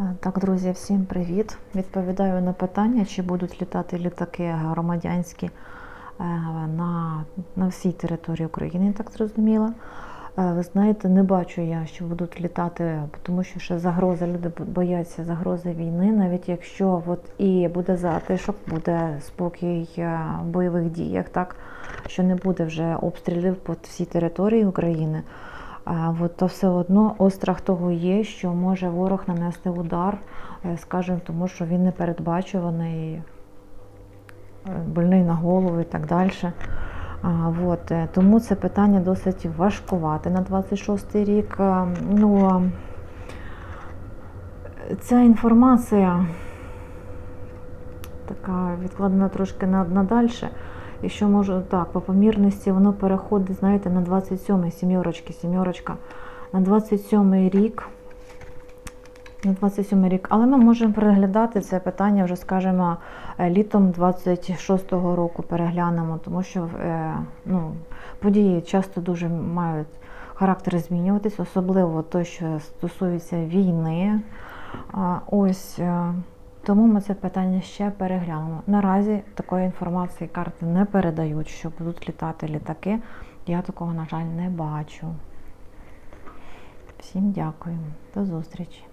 Е, Так, друзі, всім привіт. Відповідаю на питання, чи будуть літати літаки громадянські е, на, на всій території України, так зрозуміла. Е, Ви знаєте, не бачу я, що будуть літати, тому що ще загроза, люди бояться загрози війни, навіть якщо от і буде затишок, буде спокій в бойових діях, так що не буде вже обстрілів по всій території України. От, то все одно острах того є, що може ворог нанести удар, е, скажімо, тому що він не передбачуваний, е, больний на голову і так далі. А, от, е, тому це питання досить важкувате на 26-й рік. Ну, ця інформація така відкладена трошки на, на дальше. Якщо можу так, по помірності воно переходить, знаєте, на 27 сім'yorочки, сім'yorочка, на 27 рік. На 27 рік, але ми можемо переглядати це питання вже, скажімо, е, літом 26-го року переглянемо, тому що е, ну, події часто дуже мають характер змінюватись, особливо те, що стосується війни. Ось е, тому ми це питання ще переглянемо. Наразі такої інформації карти не передають, що будуть літати літаки. Я такого, на жаль, не бачу. Всім дякую. До зустрічі.